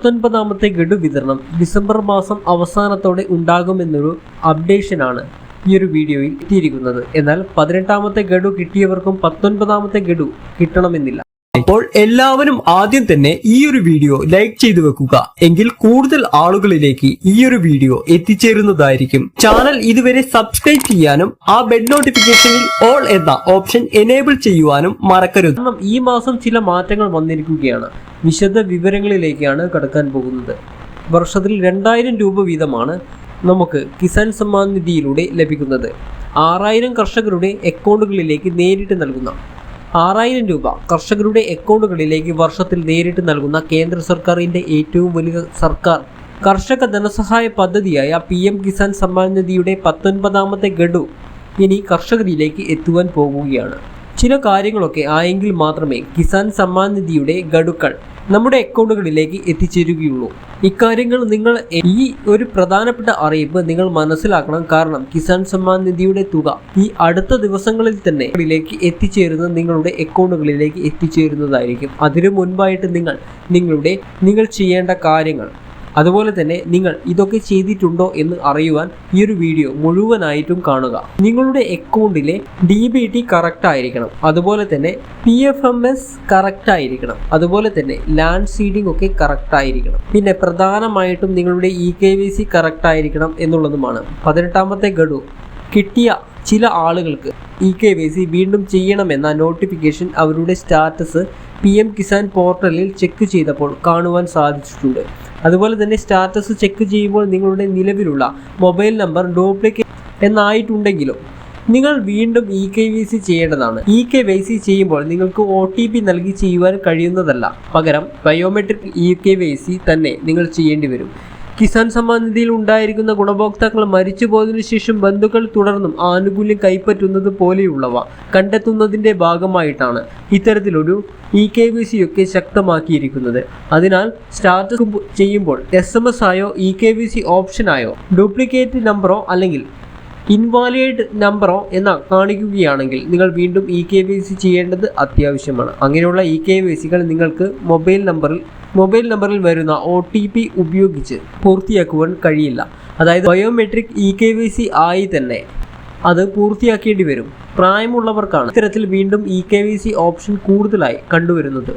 പത്തൊൻപതാമത്തെ ഗഡു വിതരണം ഡിസംബർ മാസം അവസാനത്തോടെ ഉണ്ടാകുമെന്നൊരു അപ്ഡേഷനാണ് ഈ ഒരു വീഡിയോയിൽ എത്തിയിരിക്കുന്നത്. എന്നാൽ പതിനെട്ടാമത്തെ ഗഡു കിട്ടിയവർക്കും പത്തൊൻപതാമത്തെ ഗഡു കിട്ടണമെന്നില്ല. അപ്പോൾ എല്ലാവരും ആദ്യം തന്നെ ഈ ഒരു വീഡിയോ ലൈക്ക് ചെയ്തു വെക്കുക. എങ്കിൽ കൂടുതൽ ആളുകളിലേക്ക് ഈ ഒരു വീഡിയോ എത്തിച്ചേരുന്നതായിരിക്കും. ചാനൽ ഇതുവരെ സബ്സ്ക്രൈബ് ചെയ്യാനും ആ ബെഡ് നോട്ടിഫിക്കേഷനിൽ ഓൾ എന്ന ഓപ്ഷൻ എനേബിൾ ചെയ്യുവാനും മറക്കരുത്. കാരണം ഈ മാസം ചില മാറ്റങ്ങൾ വന്നിരിക്കുകയാണ്. വിശദ വിവരങ്ങളിലേക്കാണ് കടക്കാൻ പോകുന്നത്. വർഷത്തിൽ രണ്ടായിരം രൂപ വീതമാണ് നമുക്ക് കിസാൻ സമ്മാൻ നിധിയിലൂടെ ലഭിക്കുന്നത്. ആറായിരം കർഷകരുടെ അക്കൗണ്ടുകളിലേക്ക് നേരിട്ട് നൽകുന്ന ആറായിരം രൂപ കർഷകരുടെ അക്കൗണ്ടുകളിലേക്ക് വർഷത്തിൽ നേരിട്ട് നൽകുന്ന കേന്ദ്ര സർക്കാരിന്റെ ഏറ്റവും വലിയ സർക്കാർ. കർഷക ധനസഹായ പദ്ധതിയായ പി എം കിസാൻ സമ്മാൻ നിധിയുടെ പത്തൊൻപതാമത്തെ ഗഡു ഇനി കർഷകരിലേക്ക് എത്തുവാൻ പോകുകയാണ്. ചില കാര്യങ്ങളൊക്കെ ആയെങ്കിൽ മാത്രമേ കിസാൻ സമ്മാൻ നിധിയുടെ ഗഡുക്കൾ നമ്മുടെ അക്കൗണ്ടുകളിലേക്ക് എത്തിച്ചേരുകയുള്ളൂ. ഇക്കാര്യങ്ങൾ നിങ്ങൾ ഈ ഒരു പ്രധാനപ്പെട്ട അറിയിപ്പ് നിങ്ങൾ മനസ്സിലാക്കണം. കാരണം കിസാൻ സമ്മാൻ നിധിയുടെ തുക ഈ അടുത്ത ദിവസങ്ങളിൽ തന്നെ ഇതിലേക്ക് എത്തിച്ചേരുന്ന നിങ്ങളുടെ അക്കൗണ്ടുകളിലേക്ക് എത്തിച്ചേരുന്നതായിരിക്കും. അതിനു മുൻപായിട്ട് നിങ്ങൾ നിങ്ങളുടെ നിങ്ങൾ ചെയ്യേണ്ട കാര്യങ്ങൾ അതുപോലെ തന്നെ നിങ്ങൾ ഇതൊക്കെ ചെയ്തിട്ടുണ്ടോ എന്ന് അറിയുവാൻ ഈ ഒരു വീഡിയോ മുഴുവനായിട്ടും കാണുക. നിങ്ങളുടെ അക്കൗണ്ടിലെ ഡി ബി ടി കറക്റ്റ് ആയിരിക്കണം. അതുപോലെ തന്നെ P F M S correct ആയിരിക്കണം. അതുപോലെ തന്നെ ലാൻഡ് സീഡിംഗ് ഒക്കെ കറക്റ്റ് ആയിരിക്കണം. പിന്നെ പ്രധാനമായിട്ടും നിങ്ങളുടെ E K V C correct ആയിരിക്കണം എന്നുള്ളതുമാണ്. പതിനെട്ടാമത്തെ ഗഡു കിട്ടിയ ചില ആളുകൾക്ക് ഇ കെ വൈ സി വീണ്ടും ചെയ്യണമെന്ന നോട്ടിഫിക്കേഷൻ അവരുടെ സ്റ്റാറ്റസ് പി എം കിസാൻ പോർട്ടലിൽ ചെക്ക് ചെയ്തപ്പോൾ കാണുവാൻ സാധിച്ചിട്ടുണ്ട്. അതുപോലെ തന്നെ സ്റ്റാറ്റസ് ചെക്ക് ചെയ്യുമ്പോൾ നിങ്ങളുടെ നിലവിലുള്ള മൊബൈൽ നമ്പർ ഡ്യൂപ്ലിക്കേറ്റ് എന്നായിട്ടുണ്ടെങ്കിലും നിങ്ങൾ വീണ്ടും ഇ കെ വൈ സി ചെയ്യേണ്ടതാണ്. ഇ കെ വൈ സി ചെയ്യുമ്പോൾ നിങ്ങൾക്ക് ഒ ടി പി നൽകി ചെയ്യുവാൻ കഴിയുന്നതല്ല. പകരം biometric E K Y C തന്നെ നിങ്ങൾ ചെയ്യേണ്ടി വരും. കിസാൻ സമ്മാൻ നിധിയിൽ ഉണ്ടായിരിക്കുന്ന ഗുണഭോക്താക്കൾ മരിച്ചു പോയതിനു ശേഷം ബന്ധുക്കൾ തുടർന്നും ആനുകൂല്യം കൈപ്പറ്റുന്നത് പോലെയുള്ളവ കണ്ടെത്തുന്നതിന്റെ ഭാഗമായിട്ടാണ് ഇത്തരത്തിലൊരു ഇ കെ വി സി ഒക്കെ ശക്തമാക്കിയിരിക്കുന്നത്. അതിനാൽ സ്റ്റാറ്റസ് ചെയ്യുമ്പോൾ എസ് എം എസ് ആയോ ഇ കെ വി സി ഓപ്ഷനായോ ഡ്യൂപ്ലിക്കേറ്റ് നമ്പറോ അല്ലെങ്കിൽ ഇൻവാലിഡ് നമ്പറോ എന്ന് കാണിക്കുകയാണെങ്കിൽ നിങ്ങൾ വീണ്ടും ഇ കെ വൈ സി ചെയ്യേണ്ടത് അത്യാവശ്യമാണ്. അങ്ങനെയുള്ള ഇ കെ വൈ സികൾ നിങ്ങൾക്ക് മൊബൈൽ നമ്പറിൽ മൊബൈൽ നമ്പറിൽ വരുന്ന ഒ ടി പി ഉപയോഗിച്ച് പൂർത്തിയാക്കുവാൻ കഴിയില്ല. അതായത് biometric E K Y C ആയി തന്നെ അത് പൂർത്തിയാക്കേണ്ടി വരും. പ്രായമുള്ളവർക്കാണ് ഇത്തരത്തിൽ വീണ്ടും E K Y C option കൂടുതലായി കണ്ടുവരുന്നത്.